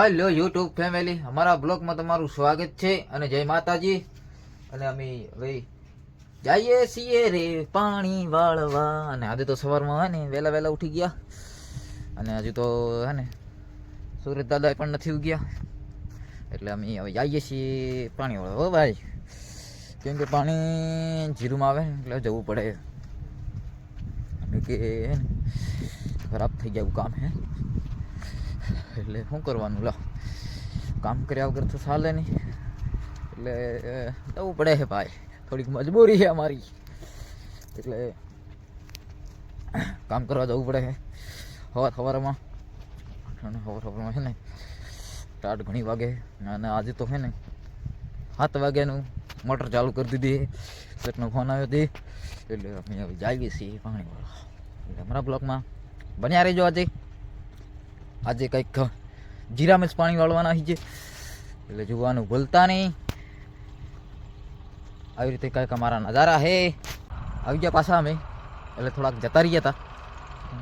Hello, YouTube family. અમારા બ્લોગમાં તમારું સ્વાગત છે અને જય માતાજી. અને અમે હવે જઈએ છીએ રે પાણી વાળવા. અને આજે તો સવારમાં હોય ને, વહેલા વહેલા ઉઠી ગયા. અને હજુ તો હે ને, સુરત દાદા પણ નથી ઉગ્યા. એટલે અમે હવે જઈએ છીએ પાણી વાળવા. હો ભાઈ, કેમ કે પાણી જીરુમાં આવે એટલે જવું પડે. કે ખરાબ થઈ ગયા કામ હે. એટલે શું કરવાનું? લો, કામ કર્યા વગર તો ચાલે નહીં. એટલે જવું પડે છે ભાઈ. થોડીક મજબૂરી છે અમારી. એટલે કામ કરવા જવું પડે છે. સવાર સવારમાં અને સવાર સવારમાં છે ને સ્ટાર્ટ ઘણી વાગે. અને આજે તો છે ને, સાત વાગ્યાનું મોટર ચાલુ કરી દીધી. સેટનો ફોન આવ્યો હતી એટલે અમે હવે જઈએ છીએ પાણીવાળા. એટલે અમારા બ્લોકમાં બન્યા રહેજો આજે. આજે કંઈક જીરા જ પાણી વાળવાના છે. એટલે જોવાનું ભૂલતા નહીં. આવી રીતે કંઈક અમારા નજારા હે. આવી ગયા પાછા અમે. એટલે થોડાક જતા રહ્યા હતા.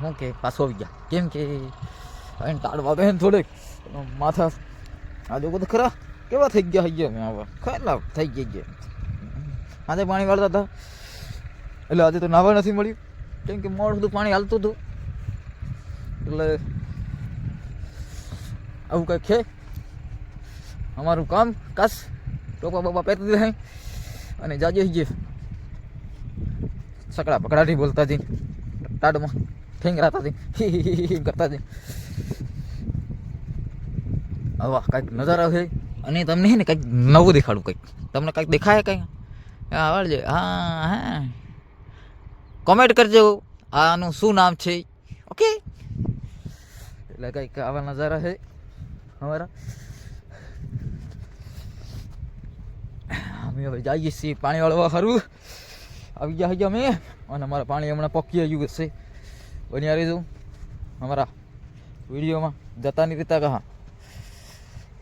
શું કે પાછો આવી ગયા. કેમ કે અહીં તાળવા બેન થોડેક. માથા આજે બધું ખરા કેવા થઈ ગયા થઈ ગયા અમે ખરા થઈ ગયા ગયા આજે પાણી વાળતા હતા. એટલે આજે તો નાવા નથી મળ્યું. કેમ કે મોડ બધું પાણી હાલતું હતું. એટલે આવું કંઈક છે? અમારું કામ કાસ ટોપા બાપા પહેરી દીધા અને જાજે જે સકડા પકડાટી બોલતા હતી ટાડમાં ઠેંગરાતા હતી કરતા હતી આવા કાંઈક નજારા છે? અને તમને હે ને કંઈક નવું દેખાડું કંઈક. તમને કંઈક દેખાય કંઈક હા આવડજે હા હા. કોમેન્ટ કરજો. આનું શું નામ છે? ઓકે એટલે કંઈક આવા નજારા છે. અમારા. અમે હવે જઈએ છીએ પાણી વાળવા ખરું આવી ગયા છીએ અમે. અને અમારા પાણી હમણાં પકી આવ્યું હશે. બન્યા રહીશું અમારા વિડીયોમાં જતા નહીં રહેતા કહા.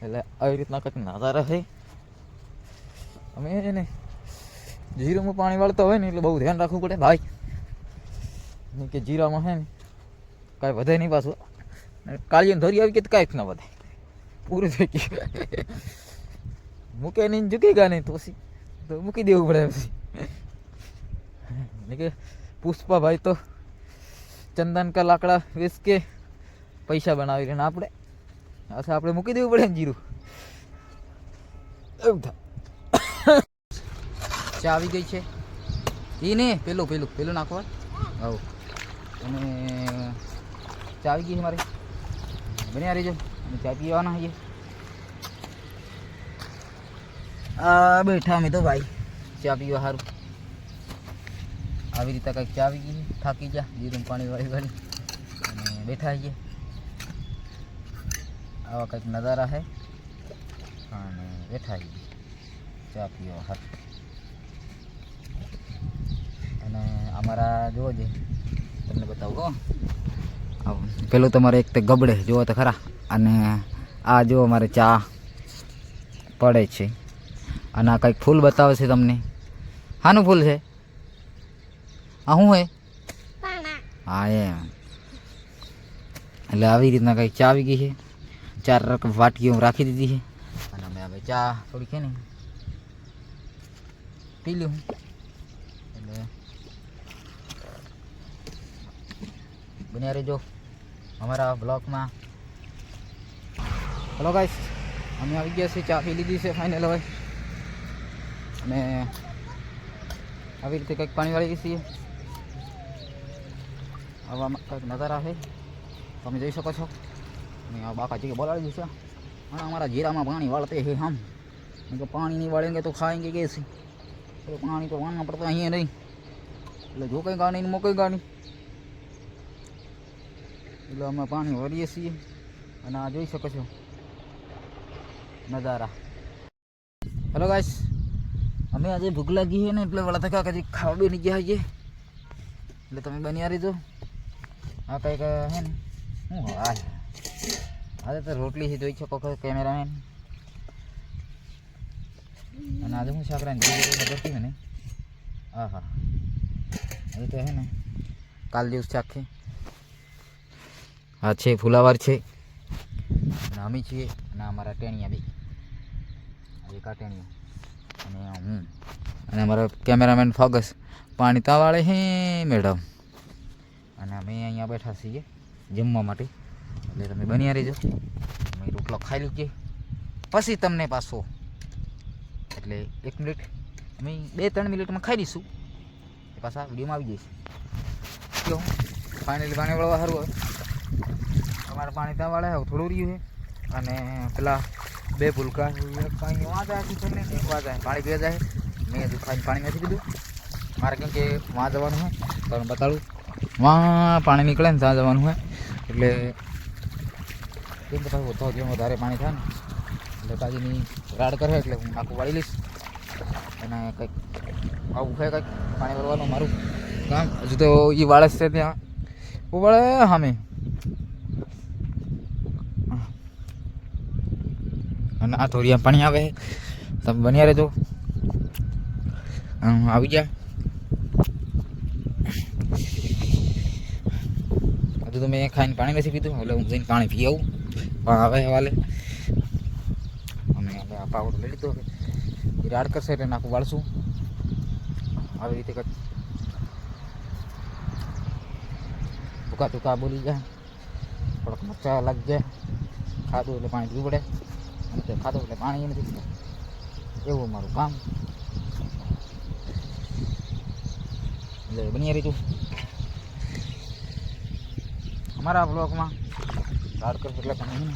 એટલે આવી રીતના કંઈક નજારા છે અમે એને જીરામાં પાણી વાળતા હોય ને એટલે બહુ ધ્યાન રાખવું પડે ભાઈ. કે જીરામાં છે ને કાંઈ વધે નહીં પાછું. કાળીને ધરી આવી કે કાંઈક ના વધે. પૂરું થઈ ગયું. મૂકે નહીં ઝૂકેગા નહીં તોસી તો મૂકી દેવું પડે પછી. કે પુષ્પાભાઈ તો ચંદન કા લાકડા વેચ કે પૈસા બનાવી રહીને આપણે. અથવા આપણે મૂકી દેવું પડે ને જીરું. એવું થાય. ચા આવી ગઈ છે. એ ને, પેલું પેલું પેલું નાખવા આવું. અને ચા આવી ગઈ છે મારે. બન્યા રહેજો અને ચા પીવાના છીએ આ બેઠા અમે તો ભાઈ. ચા પીવા સારું આવી રીતે કંઈક ચા આવી ગઈ થાકી ગયા. જીરું પાણી વાળી વાળી. અને બેઠા છીએ આવા કંઈક નજારા છે. અને બેઠા છીએ ચા પીવા સારું અને અમારા જોવો જે, તમને બતાવું હો. પેલું તમારે એક તે ગબડે જુઓ તો ખરા. અને આ જુઓ અમારે ચા પડે છે. અને આ કંઈક ફૂલ બતાવે છે તમને. હાનું ફૂલ છે? આ શું હે? હા, એમ. એટલે આવી રીતના કંઈક ચા આવી ગઈ છે. ચાર વાટકીઓ રાખી દીધી છે. અને અમે હવે ચા થોડી છે ને પી લઉં એટલે બન્યા રહેજો. અમારા બ્લોકમાં. હલો ગાઈસ અમે આવી ગયા છીએ, ચા પી લીધી છે ફાઇનલ હવે. અને આવી રીતે કંઈક પાણી વાળી છીએ. આવામાં કંઈક નજારા છે. તમે જોઈ શકો છો. અને આ બાકા જગ્યા બોલાવી દઉં છે. અને અમારા જીરામાં પાણી વાળતે છે આમ. કે પાણી નહીં વાળેંગે તો ખાએંગે કે છે? પાણી તો વાળવા પડતા, અહીંયા નહીં. એટલે જો કંઈ ગાણી મોકલી ગાડી. એટલે અમે પાણી વાળીએ છીએ અને આ જોઈ શકો છો નજારા હેલો ગાઈસ અમે આજે ભૂખ લાગી છે ને એટલે વળા થકા કદી ખાવા બી નહીં ગયા છીએ એટલે તમે બન્યા રહીજો આ કંઈક હે ને શું હા આજે તો રોટલી છે જોઈ શકો છો કેમેરામેન અને આજે હું શાક રાંધી ખબર હતી મને હા હા એ તો હે ને કાલ દિવસ શાક છે આ છે, ફુલાવાર છે. અને અમે છીએ અને અમારા ટેણિયા બે. એકા ટેણિયા, અને હું, અને અમારા કેમેરામેન ફોગસ પાણી તાવાળે હે, મેડમ. અને અમે અહીંયા બેઠા છીએ જમવા માટે. એટલે તમે બન્યા રહેજો. અમે રોટલો ખાઈ લઈએ. પછી તમને પાછો. એટલે એક મિનિટ, અમે બે ત્રણ મિનિટમાં ખાઈ લઈશું. એ પાછા વિડીયોમાં આવી જઈશ. કેવું ફાઇનલી પાણી વળવા સારું હવે અમારે પાણી ત્યાં વાળે થોડું રહ્યું છે. અને પેલા બે ભૂલકા પાણી વાંધા ને વાંધા પાણી પીવા જાય મેં હજુ પાણી નથી પીધું. મારે કેમ કે વાં જવાનું હોય તો બતાડું, વાં પાણી નીકળે ને ત્યાં જવાનું હોય એટલે કેમ કે પાછું જેમ વધારે પાણી થાય ને, એટલે તાજીની રાડ કરે એટલે હું આખું વાળી લઈશ. અને કંઈક આવું છે કંઈક, પાણી ભરવાનું મારું કામ. હજુ તો એ વાળે છે ત્યાં. ઉવાળે સામે અને ધોરિયા પાણી આવે તમે બન્યા રહેજો. આવી ગયા. હજુ તો મેં ખાઈને પાણી નથી પીધું, એટલે હું જઈને પાણી પી આવું. પણ આવે હવાલે. અમે હવે આ પાવડર લઈ લીધો એ રાડ કરશે એટલે નાખું વાળશું. આવી રીતે કંઈક ટૂંકા ટૂંકા બોલી જાય થોડોક મરચા લાગી જાય ખાધું એટલે પાણી પીવું પડે. અને તે ખાધું એટલે પાણી નથી એવું મારું કામ. એટલે બની રીતું અમારા બ્લોકમાં રાડ કરશે એટલે પાણી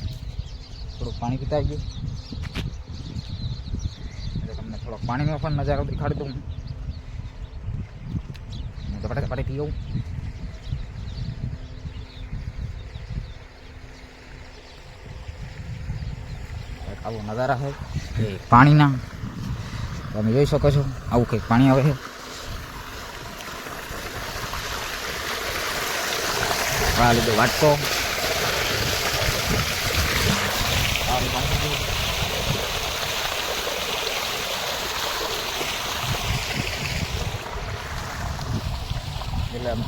થોડુંક પાણી પીતા આવીએ. એટલે તમને થોડોક પાણીનો પણ નજારો દેખાડી દઉં. હું તો પી પટાકે આવું નજારા છે એ પાણીના. તમે જોઈ શકો છો આવું કંઈક પાણી આવે છે. આ લીધો વાટકો.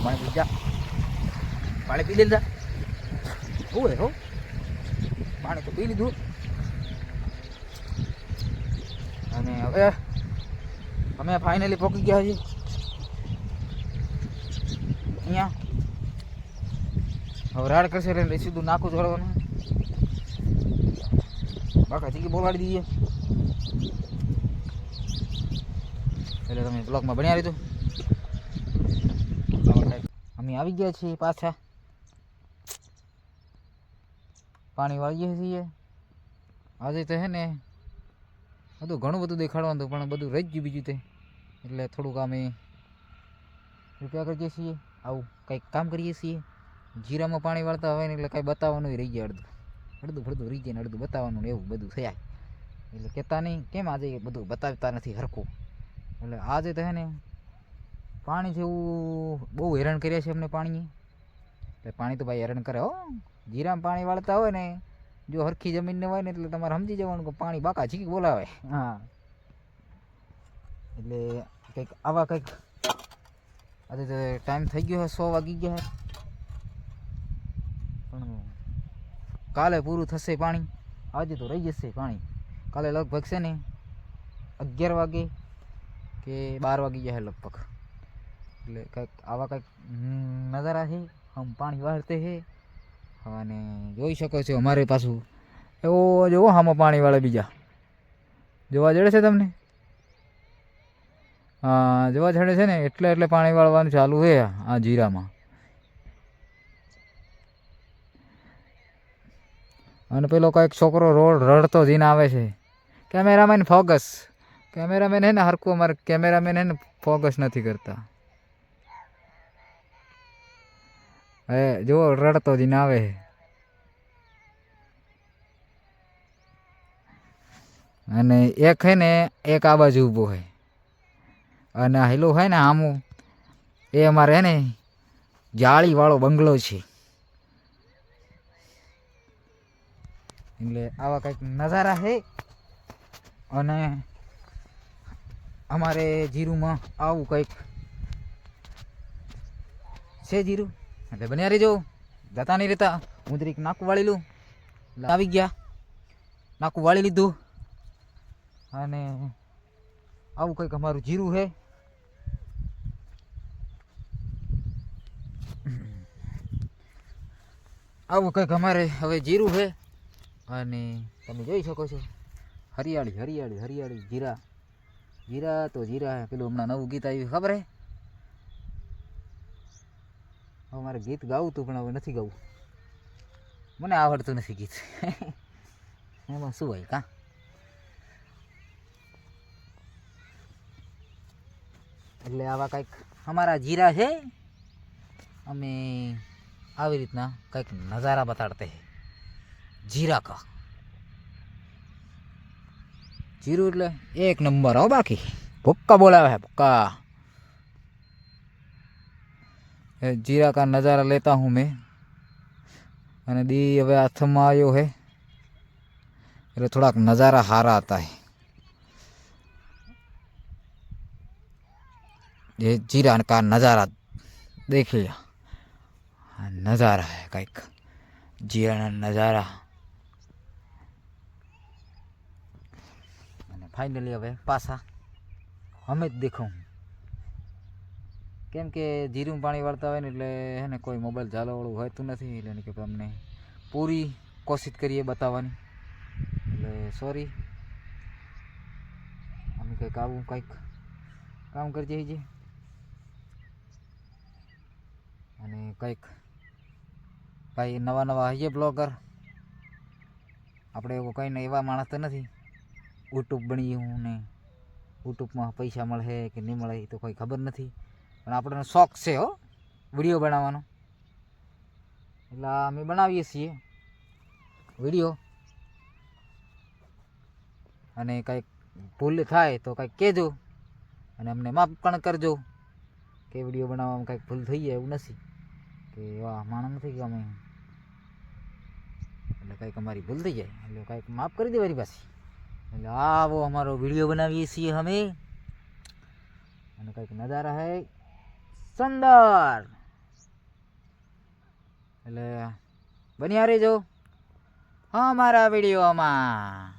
પાણી પી જા. પાણી પી લીધા. ઓય હો? પાણી તો પી લીધું અને હવે અમે ફાઇનલી પહોંચી ગયા છીએ. અહીંયા. હવે રાડ કરશે એટલે સીધું નાખું જોડવાનું બાકા ચીકી બોલાડી દઈએ. એટલે તમે બ્લોકમાં ભણ્યા લીધું અમે આવી ગયા છીએ પાછા. પાણી વાળીએ છીએ. આજે તો હે ને બધું ઘણું બધું દેખાડવાનું હતું, પણ બધું રહી જ ગયું બીજું તે. એટલે થોડુંક અમે રૂપિયા કરીએ છીએ, આવું કંઈક કામ કરીએ છીએ. જીરામાં પાણી વાળતા હોય ને એટલે કાંઈ બતાવવાનું રહી જાય અડધું. અડધું ફડધું રહી જાય ને અડધું બતાવવાનું ને એવું બધું થયા. એટલે કહેતા નહીં, કેમ આજે બધું બતાવતા નથી હરખું? એટલે આજે તો હે ને પાણી જેવું બહુ હેરાન કર્યા છે અમને પાણીએ. એટલે પાણી તો ભાઈ હેરાન કરે હો. જીરામાં પાણી વાળતા હોય ને જો હરખી જમીન હોય ને એટલે તમારે સમજી જવાનું કે પાણી બાકા ચીકી બોલાવે. હા. એટલે કંઈક આવા કંઈક આજે તો ટાઈમ થઈ ગયો છે સો વાગી ગયા છે પણ કાલે પૂરું થશે પાણી. આજે તો રહી જશે પાણી. કાલે લગભગ છે ને અગિયાર વાગે કે બાર વાગી જાય લગભગ. એટલે કંઈક આવા કંઈક હમ, નજારા છે હમ પાણી વાળતે છે અને જોઈ શકો છો અમારે પાછું. એવો જોવો હામો પાણીવાળા બીજા. જોવા જડે છે તમને? હા, જોવા જડે છે ને, એટલે એટલે પાણી વાળવાનું ચાલુ છે આ જીરામાં. અને પેલો કંઈક છોકરો રોડ રડતો જીને આવે છે. Cameraman focus. કેમેરામેન હે ને હરકું અમારે કેમેરામેન હે ને ફોકસ નથી કરતા. હે જુઓ રડતો જઈને આવે અને એક હે ને, એક આ બાજુ ઊભો હોય અને હેલો હોય ને આમું, એ અમારે હે ને જાળીવાળો બંગલો છે. એટલે આવા કંઈક નજારા છે અને અમારે જીરુમાં આવું કંઈક છે જીરું? એટલે બન્યા રહેજો. જતા નહીં રહેતા. હું તરીક નાકું વાળી લઉં. આવી ગયા. નાકું વાળી લીધું. અને આવું કંઈક અમારું જીરું છે. આવું કંઈક અમારે હવે જીરું છે. અને તમે જોઈ શકો છો. હરિયાળી હરિયાળી હરિયાળી જીરા. જીરા તો જીરા, પેલું હમણાં નવું ગીત આવ્યું ખબર હે હવે મારે ગીત ગાવું હતું, પણ હવે નથી ગાવું. મને આવડતું નથી ગીત. એમાં શું હોય, કાં? એટલે આવા કંઈક અમારા જીરા છે. અમે આવી રીતના કંઈક નજારા બતાડતે જીરા કા? જીરું એટલે એક નંબર, હો બાકી. ભૂક્કા બોલાવે ભુક્કા. जीरा का नज़ारा लेता हूँ मैं। अने दी हमें हाथ में आयो है। अरे थोड़ा नज़ारा हारा आता है। ये जीरा का नज़ारा देख लिया। हाँ, नज़ारा है कई जीरा का नज़ारा। फाइनली हमें पासा। हमें देखो। हूँ કેમ કે જીરું પાણી વાળતા હોય ને એટલે હે ને કોઈ મોબાઈલ ચાલવાવાળું હોતું નથી, એટલે કે અમને પૂરી કોશિશ કરીએ બતાવવાની. એટલે સોરી અમે કંઈક આવું, કંઈક કામ કરી જઈએ અને કંઈક ભાઈ નવા નવા હઈએ બ્લોગર આપણે એવો કંઈ ને એવા માણસ તો નથી. યુટ્યુબ બની હું ને. યુટ્યુબમાં પૈસા મળે કે નહીં મળે એ તો કોઈ ખબર નથી. પણ આપણને શોખ છે, હો. વીડિયો બનાવવાનો. એટલે અમે બનાવીએ છીએ. વીડિયો. અને કંઈક ભૂલ થાય તો કંઈક કહેજો. અને અમને માફ પણ કરજો કે વીડિયો બનાવવામાં કંઈક ભૂલ થઈ જાય એવું નથી. કે વાહ, માણસ નથી કે અમે. એટલે કંઈક અમારી ભૂલ થઈ જાય. એટલે કંઈક માફ કરી દેવાની પાછી. એટલે આવો અમારો વીડિયો બનાવીએ છીએ અમે. અને કંઈક નજારા હે. સુંદર. એટલે બની બન્યા રહેજો અમારા વિડીયોમાં.